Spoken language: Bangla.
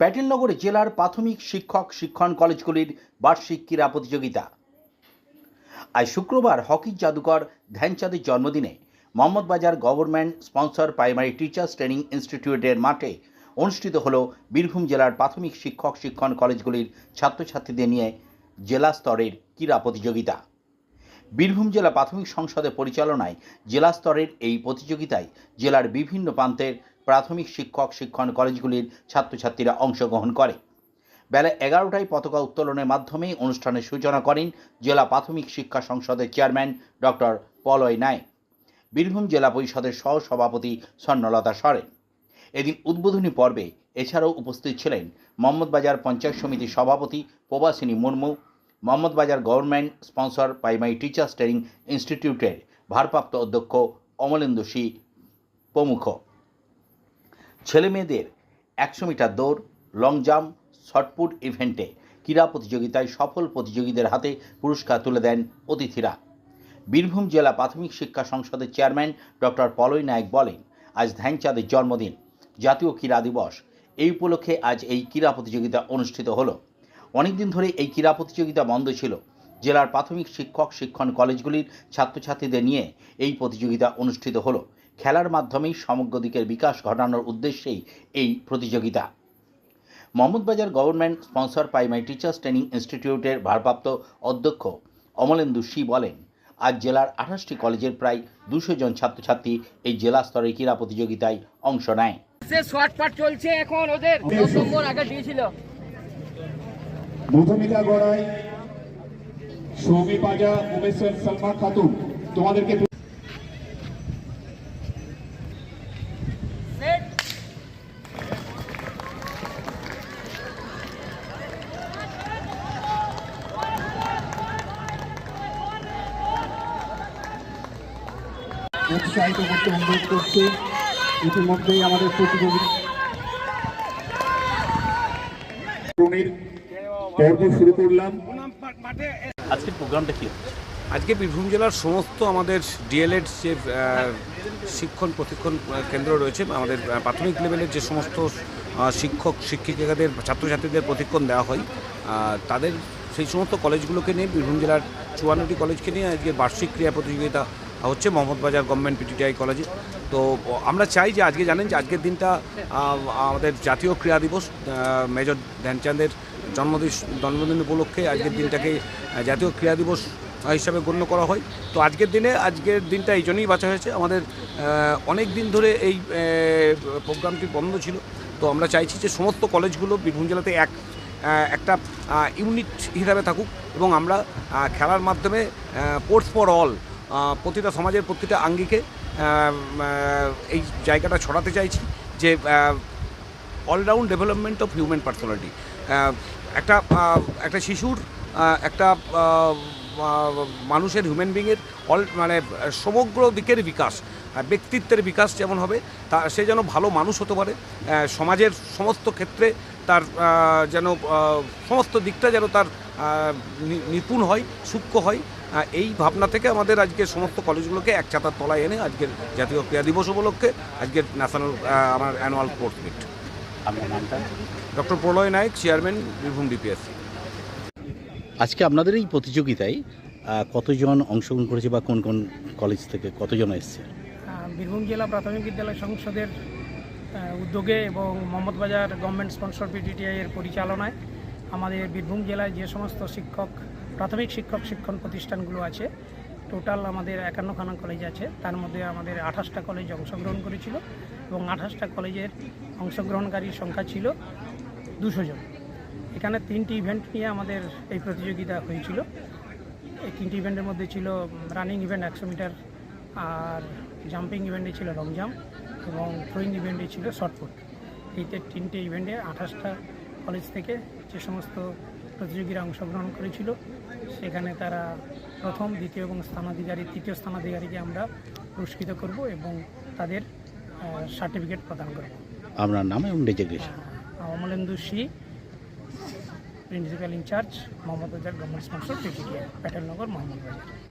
প্যাটেলনগরে জেলার প্রাথমিক শিক্ষক শিক্ষণ কলেজগুলির বার্ষিক ক্রীড়া প্রতিযোগিতা। আজ শুক্রবার হকি জাদুকর ধ্যানচাঁদের জন্মদিনে Mohammadbazar government sponsor primary teachers training ইনস্টিটিউটের মাঠে অনুষ্ঠিত হল বীরভূম জেলার প্রাথমিক শিক্ষক শিক্ষণ কলেজগুলির ছাত্রছাত্রীদের নিয়ে জেলা স্তরের ক্রীড়া প্রতিযোগিতা। বীরভূম জেলা প্রাথমিক সংসদের পরিচালনায় জেলা স্তরের এই প্রতিযোগিতায় জেলার বিভিন্ন প্রান্তের প্রাথমিক শিক্ষক শিক্ষণ কলেজগুলির ছাত্রছাত্রীরা অংশগ্রহণ করে। বেলা এগারোটায় পতাকা উত্তোলনের মাধ্যমে অনুষ্ঠানের সূচনা করেন জেলা প্রাথমিক শিক্ষা সংসদের চেয়ারম্যান ডক্টর পলয় নায়ক। বীরভূম জেলা পরিষদের সহ সভাপতি স্বর্ণলতা সরেন। এদিন উদ্বোধনী পর্বে এছাড়াও উপস্থিত ছিলেন মোহাম্মদবাজার পঞ্চায়েত সমিতির সভাপতি Prabasini Murmu, Mohammadbazar government sponsor primary teachers training ইনস্টিটিউটের ভারপ্রাপ্ত অধ্যক্ষ অমলেন্দু সি প্রমুখ। ছেলেমেয়েদের একশো মিটার দৌড় লং জাম্প শটপুট ইভেন্টে ক্রীড়া প্রতিযোগিতায় সফল প্রতিযোগীদের হাতে পুরস্কার তুলে দেন অতিথিরা। বীরভূম জেলা প্রাথমিক শিক্ষা সংসদের চেয়ারম্যান ডক্টর পলয় নায়ক বলেন, আজ ধ্যানচাঁদের জন্মদিন, জাতীয় ক্রীড়া দিবস। এই উপলক্ষে আজ এই ক্রীড়া প্রতিযোগিতা অনুষ্ঠিত হলো। অনেকদিন ধরে এই ক্রীড়া প্রতিযোগিতা বন্ধ ছিল। জেলার প্রাথমিক শিক্ষক শিক্ষণ কলেজগুলির ছাত্রছাত্রীদের নিয়ে এই প্রতিযোগিতা অনুষ্ঠিত হলো। খেলার মাধ্যমেই সমগ্র দিকের বিকাশ ঘটানোর উদ্দেশ্যেই এই প্রতিযোগিতা। Mohammadbazar government sponsor primary teachers training ইনস্টিটিউটের ভারপ্রাপ্ত অধ্যক্ষ অমলেন্দু সি বলেন আজ জেলার আঠাশটি কলেজের প্রায় দুশো জন ছাত্রছাত্রী এই জেলা স্তরের ক্রীড়া প্রতিযোগিতায় অংশ নেয়। সে শর্ট পাট চলছে এখন ওদের। দশ নম্বর আগে দিয়েছিল। মধুমিতা গড়াই সৌমি পাজা উমেশ্বর সালমা খাতুন তোমাদেরকে উৎসাহিত করতে অনুরোধ করছি। ইতিমধ্যেই আমাদের প্রতিযোগী পর্ব শুরু করলাম। আজকের প্রোগ্রামটা কি আজকে বীরভূম জেলার সমস্ত আমাদের ডিএলএড যে শিক্ষণ প্রশিক্ষণ কেন্দ্র রয়েছে আমাদের প্রাথমিক লেভেলের যে সমস্ত শিক্ষক শিক্ষিকাদের ছাত্রছাত্রীদের প্রশিক্ষণ দেওয়া হয় তাদের সেই সমস্ত কলেজগুলোকে নিয়ে বীরভূম জেলার চুয়ান্নটি কলেজকে নিয়ে আজকে বার্ষিক ক্রীড়া প্রতিযোগিতা হচ্ছে মোহাম্মদবাজার গভর্নমেন্ট পিটিটিআই কলেজে। তো, আমরা চাই যে আজকে জানেন যে আজকের দিনটা আমাদের জাতীয় ক্রীড়া দিবস মেজর ধ্যানচাঁদের জন্মদিন জন্মদিন উপলক্ষে আজকের দিনটাকে জাতীয় ক্রীড়া দিবস হিসাবে গণ্য করা হয়। তো আজকের দিনে, আজকের দিনটা এই জন্যই বাঁচা হয়েছে। আমাদের অনেক দিন ধরে এই প্রোগ্রামটি বন্ধ ছিল। তো আমরা চাইছি যে সমস্ত কলেজগুলো বীরভূম জেলাতে এক একটা ইউনিট হিসাবে থাকুক এবং আমরা খেলার মাধ্যমে স্পোর্টস ফর অল প্রতিটা সমাজের প্রতিটা আঙ্গিকে এই জায়গাটা ছড়াতে চাইছি যে all round development of human personality একটা একটা শিশুর একটা মানুষের হিউম্যান বিংয়ের অল মানে সমগ্র দিকের বিকাশ ব্যক্তিত্বের বিকাশ যেমন হবে, তা, সে যেন ভালো মানুষ হতে পারে সমাজের সমস্ত ক্ষেত্রে তার যেন সমস্ত দিকটা যেন তার নিপুণ হয়, সূক্ষ্ম হয় এই ভাবনা থেকে আমাদের আজকে সমস্ত কলেজগুলোকে এক ছাতার তলায় এনে আজকের জাতীয় ক্রীড়া দিবস উপলক্ষে আজকের ন্যাশনাল আমার annual sports meet doctor Pralay Nayak chairman Birbhum DPSC আজকে আপনাদের এই প্রতিযোগিতায় কতজন অংশগ্রহণ করেছে বা কোন কোন কলেজ থেকে কতজন এসছে? বীরভূম জেলা প্রাথমিক বিদ্যালয় সংসদের উদ্যোগে এবং মোহাম্মদবাজার গভর্নমেন্ট স্পন্সর পিটিটিআই এর পরিচালনায় আমাদের বীরভূম জেলায় যে সমস্ত শিক্ষক প্রাথমিক শিক্ষক শিক্ষণ প্রতিষ্ঠানগুলো আছে। টোটাল আমাদের একান্নখানা কলেজ আছে। তার মধ্যে আমাদের আঠাশটা কলেজ অংশগ্রহণ করেছিল এবং আঠাশটা কলেজের অংশগ্রহণকারীর সংখ্যা ছিল দুশো জন। এখানে তিনটি ইভেন্ট নিয়ে আমাদের এই প্রতিযোগিতা হয়েছিল। এই তিনটি ইভেন্টের মধ্যে ছিল রানিং ইভেন্ট একশো মিটার আর জাম্পিং ইভেন্টে ছিল লং জাম্প এবং থ্রোয়িং ইভেন্টে ছিল শর্টপুট এই তিনটে ইভেন্টে আঠাশটা কলেজ থেকে যে সমস্ত প্রতিযোগীরা অংশগ্রহণ করেছিল। সেখানে তারা প্রথম দ্বিতীয় এবং স্থানাধিকারী তৃতীয় স্থানাধিকারীকে আমরা পুরস্কৃত করব এবং তাদের সার্টিফিকেট প্রদান করব। আপনার নাম এবং designation Amalendu C principal in charge Mohammad Bazar government sponsor PTTI Patelnagar Mohammad Bazar.